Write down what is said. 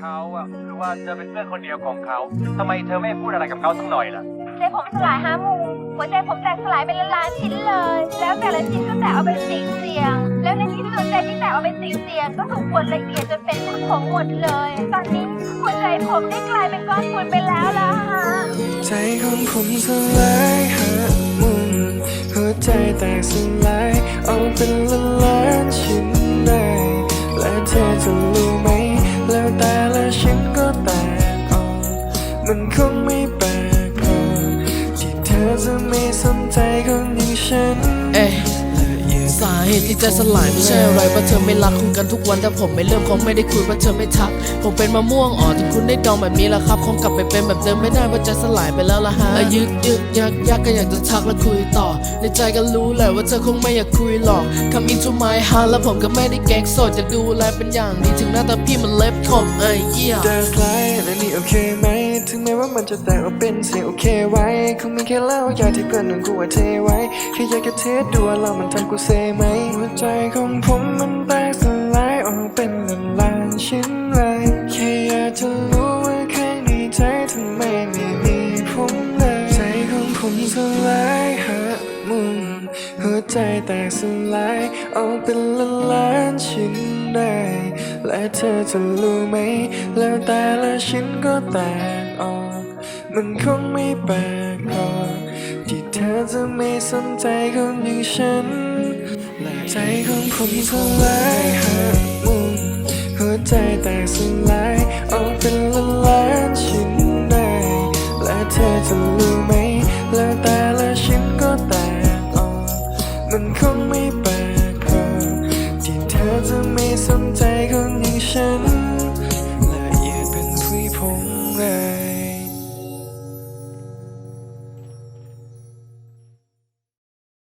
เขาอะคือว่าเธอเป็นเพื่อนคนเดียวของเขาทำไมเธอไม่พูดอะไรกับเขาสักหน่อยล่ะ ใจผมสลายฮามูหัวใจผมแตกสลายเป็นล้านๆชิ้นเลย แล้วแต่ละชิ้นก็แตกเอาเป็นสิ่งเสียง แล้วในที่สุดใจที่แตกเอาเป็นสิ่งเสียงก็ถูกบดละเอียดจนเป็นผงผงหมดเลย ตอนนี้หัวใจผมได้กลายเป็นก้อนฝุ่นไปแล้วล่ะฮะ ใจของผมสลายหามุมหัวใจแตกสลายเอาเป็นละล้านชิ้ มันคงไม่แปลกหรอกที่เธอจะไม่สนใจคนอย่างฉันเอ๊ะสาเหตุที่ใจสลายไม่ใช่อะไรว่าเธอไม่รักคุยกันทุกวันแต่ผมไม่เริ่มคงไม่ได้คุยว่าเธอไม่ทัก ผมเป็นมะม่วงอ่อนถึงคุณได้ดองแบบนี้แล้วครับคงกลับไปเป็นแบบเดิมไม่ได้ว่าใจสลายไปแล้วละฮะอะยึกยึกยักยักก็อยากจะทักและคุยต่อ ในใจก็รู้แหละว่าเธอคงไม่อยากคุยหรอก Come into my heart แล้วผมก็ไม่ได้แก๊กโสดจะดูแลเป็นอย่างดีถึงหน้าตาพี่มันเล็บขบเอ้ยเยี่ย เดินสไลด์และนี่โอเคไหม ถึงแม้ว่ามันจะแตกออกเป็นเสียงโอเคไว้ คงมีแค่เล่ายาที่เพื่อนหนึ่งกูว่าเทไว้ แค่อยากจะเทสดูว่าเรามันทำกูเซไหม หัวใจของผมมันแตกสลายออกเป็นล้านล้านๆชิ้นเลยแค่อยากจะรู้ว่าข้างในใจทำไมไม่มีผมเลย ใจของผมสลายหามุม หัวใจแตกสลายออกเป็นล้านล้านชิ้นได้ และเธอจะรู้ไหม แล้วแต่ละชิ้นก็แตกออก มันคงไม่แปลกหรอกที่เธอจะไม่สนใจคนอย่างฉัน และใจของผมสลายหามุมหัวใจแตกสลายออกเป็นล้านล้านชิ้นได้ และเธอจะรู้ไหม แล้วแต่ละชิ้น จะไม่สนใจคนอย่างฉัน